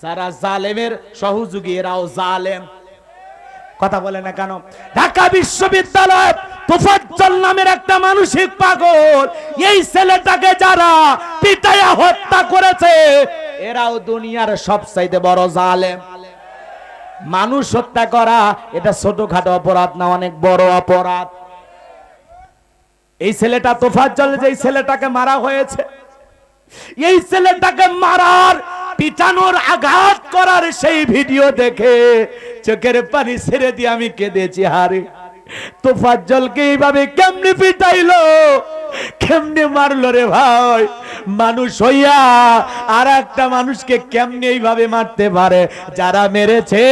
সারা জালেমের সহযোগী, এরাও জালেম। কথা বলে না কেন? ঢাকা বিশ্ববিদ্যালয় তোফাজ্জল নামের একটা মানসিক পাগল, এই ছেলেটাকে যারা পিটাইয়া হত্যা করেছে, এরাও দুনিয়ার সবচাইতে বড় জালেম। মানুষ হত্যা করা, এটা ছোটখাটো অপরাধ না, অনেক বড় অপরাধ। এই ছেলেটা তোফাজ্জল, যেই ছেলেটাকে মারা হয়েছে, এই ছেলেটাকে মারার পিটানোর আঘাত করার সেই ভিডিও দেখে চোখের পানি ছেড়ে দিয়ে আমি কেঁদেছি, হারে। তোফাজ্জলকে এইভাবে কেমনে পিটাইলো? কেমনে মারলো রে ভাই? মানুষ হইয়া আর একটা মানুষকে কেমনে এইভাবে মারতে পারে? যারা মেরেছে,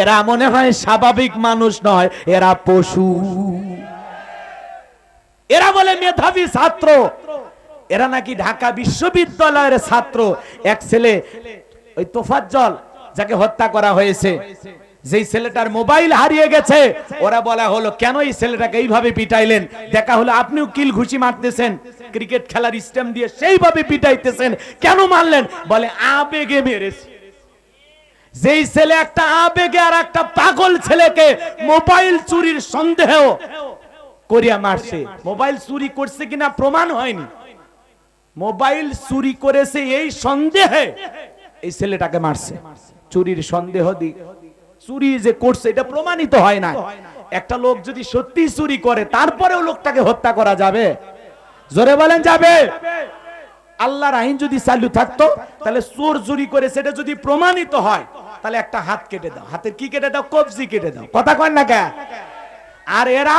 এরা মনে হয় স্বাভাবিক মানুষ নয়, এরা পশু। এরা বলে মেধাবী ছাত্র। এরা নাকি ঢাকা বিশ্ববিদ্যালয়ের ছাত্র। এক ছেলে, ওই তোফাজ্জল, যাকে হত্যা করা হয়েছে। যেই ছেলেটার মোবাইল হারিয়ে গেছে, ওরা বলা হলো, কেন এই ছেলেটাকে এইভাবে পিটাইলেন? দেখা হলো আপনিও কিল ঘুষি মারতেছেন। ক্রিকেট খেলার স্টেম দিয়ে সেইভাবে পিটাইতেছেন। কেন মারলেন? বলে, আবেগে মেরেছে। যেই ছেলে একটা আবেগে আর একটা পাগল ছেলেকে মোবাইল চুরির সন্দেহ করিয়া মারছে। মোবাইল চুরি করছে কিনা প্রমাণ হয়নি। মোবাইল চুরি করেছে এই সন্দেহে এই ছেলেটাকে মারছে। চুরির সন্দেহ দি। চুরি যে করছে, এটা প্রমাণিত হয় না একটা লোক যদি সত্যি চুরি করে, তারপরেও লোকটাকে হত্যা করা যাবে। জোরে বলেন, যাবে। আল্লাহর আইন যদি চালু থাকতো, তাহলে চোর চুরি করে সেটা যদি প্রমাণিত হয়, তাহলে একটা হাত কেটে দাও। হাতের কি কেটে দাও? কবজি কেটে দাও। কথা কন না কে আর এরা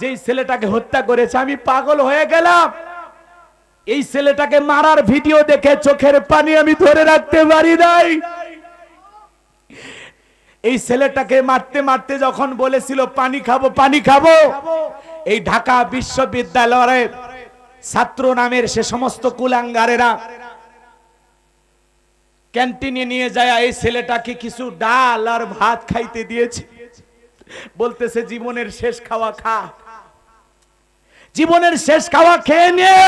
যেই ছেলেটাকে হত্যা করেছে, আমি পাগল হয়ে গেলাম। এই ছেলেটাকে মারার ভিডিও দেখে চোখের পানি আমি ধরে রাখতে পারি নাই। এই ছেলেটাকে মারতে মারতে যখন বলেছিল, পানি খাব পানি খাব। এই ঢাকা বিশ্ববিদ্যালয়ের ছাত্র নামের সে সমস্ত কুলাঙ্গারেরা ক্যান্টিনে নিয়ে যায়, এই ছেলেটাকে কিছু ডাল আর ভাত খাইতে দিয়েছে। বলতেছে, জীবনের শেষ খাওয়া খা। জীবনের শেষ খাওয়া খেয়ে নিয়ে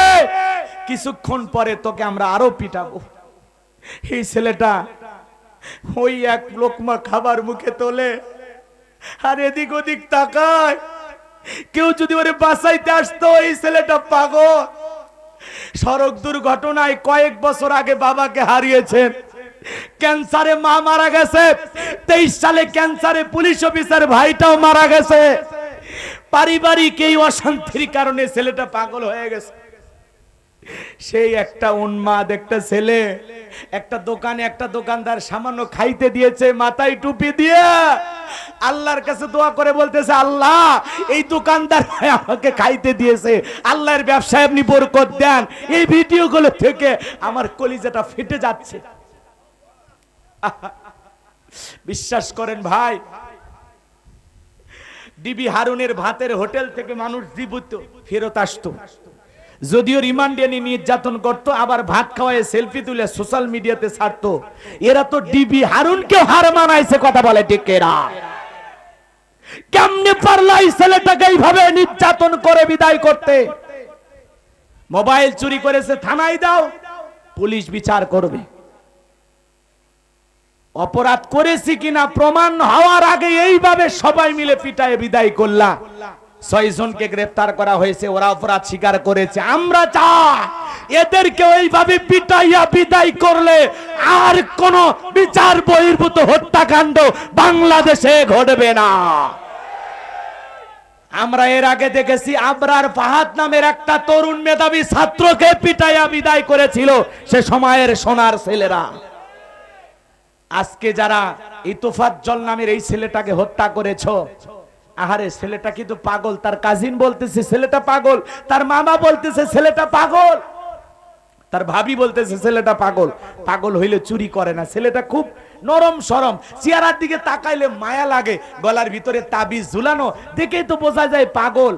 কিছুক্ষণ পরে তোকে আমরা আরও পিটাবো। এই ছেলেটা ওই এক লোকমা খাবার মুখে তোলে, আর এদিক ওদিক তাকায়। কেউ যদি ওরে বাঁচাইতে আসতো, এই ছেলেটা পাগল। সড়ক দুর্ঘটনায় কয়েক বছর আগে বাবাকে হারিয়েছেন ক্যান্সারে মা মারা গেছে। তেইশ সালে ক্যান্সারে পুলিশ অফিসার ভাইটাও মারা গেছে। পারিবারিক এই অশান্তির কারণে ছেলেটা পাগল হয়ে গেছে। সেই একটা উন্মাদ, একটা ছেলে, একটা দোকানে একটা দোকানদার সামান্য খাইতে দিয়েছে, মাথায় টুপি দিয়ে। আল্লাহর কাছে দোয়া করে বলতেছে, আল্লাহ, এই দোকানদার আমাকে খাইতে দিয়েছে। আল্লাহর ব্যবসায় আপনি বরকত দেন। এই ভিডিওগুলো থেকে আমার কলিজাটা ফেটে যাচ্ছে। বিশ্বাস করেন ভাই, ডিবি হারুনের ভাতের হোটেল থেকে মানুষ জীবিত, ফেরত আসতো। যদিও রিমান্ডে নিয়ে নির্যাতন করত, আবার ভাত খাওয়ায় সেলফি তুলে সোশ্যাল মিডিয়াতে ছাড়তো। এরা তো ডিবি হারুনকেও হার মানাইছে, কথা বলে টিকেরা কেমনে পারলা এই ছেলেটাকে এইভাবে নির্যাতন করে বিদায় করতে? মোবাইল চুরি করেছে, থানায় দাও, পুলিশ বিচার করবে। অপরাধ করেছি কিনা, প্রমাণ হওয়ার আগে এইভাবে সবাই মিলে পিটায় বিদায় করলা। ছয় জনকে গ্রেফতার করা হয়েছে, ওরা অপরাধ স্বীকার করেছে। আমরা চা এদেরকে ওইভাবে পিটাইয়া বিদায় করলে আর কোন বিচার বহির্ভূত হত্যাকাণ্ড বাংলাদেশে ঘটবে না। আমরা এর আগে দেখেছি, আবরার ফাহাদ নামের একটা তরুণ মেধাবী ছাত্রকে পিটাইয়া বিদায় করেছিল সে সময়ের সোনার ছেলেরা। আজকে যারা ইতোফাজ্জল নামের এই ছেলেটাকে হত্যা করেছ আহারে, ছেলেটা কিন্তু পাগল। তার কাজিন বলতেছে, ছেলেটা পাগল। তার মামা বলতেছে, ছেলেটা পাগল। তার ভাবি বলতেছে, ছেলেটা পাগল। পাগল হইলে চুরি করে না। ছেলেটা খুব নরম সরম। চেয়ারার দিকে তাকাইলে মায়া লাগে। গলার ভিতরে তাবিজ ঝুলানো। দেখেই তো বোঝা যায় পাগল।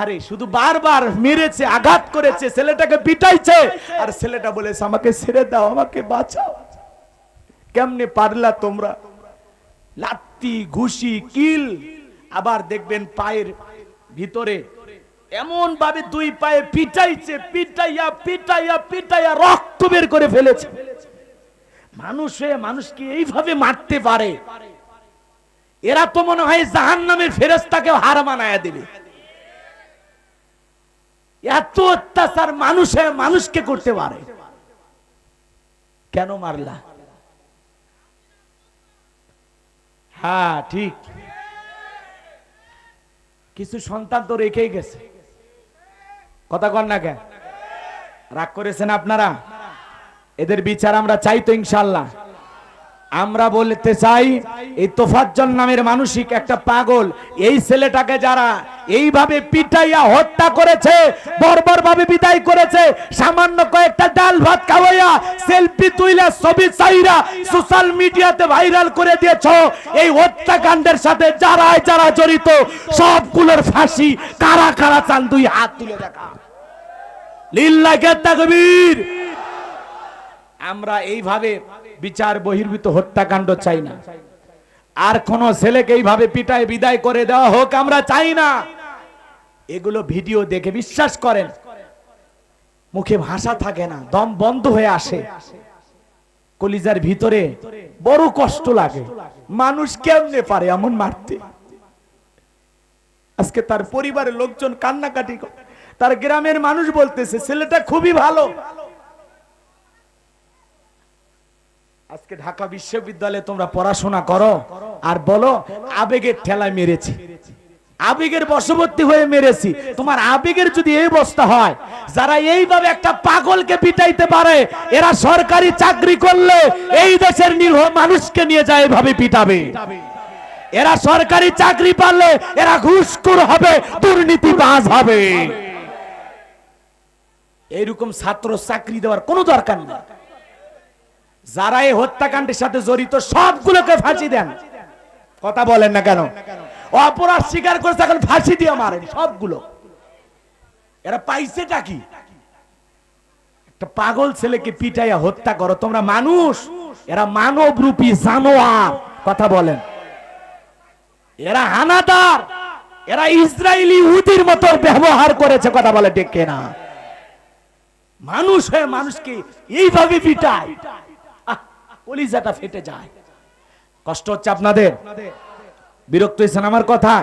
আরে শুধু বারবার মেরেছে, আঘাত করেছে, ছেলেটাকে পিটাইছে। আর ছেলেটা বলেছে, আমাকে ছেড়ে দাও, আমাকে বাঁচাও। কেমনে পারলা তোমরা? লাত্তি, ঘুষি, কিল। আবার দেখবেন পায়ের ভিতরে এমন ভাবে দুই পায়ে পিটাইছে, পিটাইয়া পিটাইয়া পিটাইয়া রক্ত বের করে ফেলেছে। মানুষ হয়ে মানুষকে এইভাবে মারতে পারে। এরা তো মনে হয় জাহান নামের ফেরেস্তাকে হার মানায়া দেবে। এত অত্যাচার মানুষে মানুষকে করতে পারে। কেন মারলা? হ্যাঁ ঠিক। কিছু সন্তান তো রেখেই গেছে। কথা কর না কেন? রাগ করেছেন আপনারা? এদের বিচার আমরা চাই তো ইনশাল্লাহ আমরা বলতে চাই, এই তোফাজ্জল নামের মানসিক একটা পাগল, এই ছেলেটাকে যারা এইভাবে পিটাইয়া হত্যা করেছে বর্বর ভাবে বিদায় করেছে, সামান্য কয়েকটা ডাল ভাত খাওয়াইয়া সেলফি তুইলা ছবি চাইরা সোশ্যাল মিডিয়াতে ভাইরাল করে দিয়েছ। এই হত্যাকাণ্ডের সাথে যারা যারা জড়িত, সবগুলোর ফাঁসি কারা কারা চান, দুই হাত তুলে দেখা। লিল্লাহে তাকবীর। আমরা এইভাবে বিচার, বহির্ভূত হত্যাকাণ্ড চাই না। আর কোন ছেলেকে এইভাবে পিটায়, বিদায় করে দেওয়া হোক আমরা চাই না। এগুলো ভিডিও দেখে বিশ্বাস করেন, মুখে ভাষা থাকে না, দম বন্ধ হয়ে আসে। কলিজার ভিতরে বড় কষ্ট লাগে, মানুষ কেমনে পারে এমন মারতে? আজকে তার পরিবারের লোকজন কান্নাকাটি তার গ্রামের মানুষ বলতেছে, ছেলেটা খুবই ভালো। আজকে ঢাকা বিশ্ববিদ্যালয়ে তোমরা পড়াশোনা করো। আর বলো, আবেগের ঠেলায় মেরেছি। আবেগের বশবর্তী হয়ে মেরেছি। তোমার আবেগের যদি এই অবস্থা হয়, যারা এইভাবে একটা পাগলকে পিটাইতে পারে, এরা সরকারি চাকরি করলে এই দেশের নির্ভ মানুষকে নিয়ে যায় এভাবে পিটাবে। এরা সরকারি চাকরি পারলে এরা ঘুষখোর হবে, দুর্নীতিবাজ হবে। এইরকম ছাত্র চাকরি দেওয়ার কোনো দরকার নেই। যারা এই হত্যাকাণ্ডের সাথে জড়িত, সবগুলোকে ফাঁসি দেন। কথা বলেন না কেন? অপরাধ স্বীকার করেছে, এখন ফাঁসি দিয়ে মারেন সবগুলো। এরা পাইছেটা কি? পাগল ছেলেকে পিটাইয়া হত্যা করো, তোমরা মানুষ। এরা মানব রূপী জানোয়ার, কথা বলেন। এরা হানাদার, এরা ইসরায়েলি উদির মতো ব্যবহার করেছে, কথা বলে ডেকে না মানুষ হয়ে মানুষকে এইভাবে পিটায়। কলিজাটা ফেটে যায়। কষ্ট হচ্ছে আপনাদের। বিরক্ত হয়েছেন আমার কথা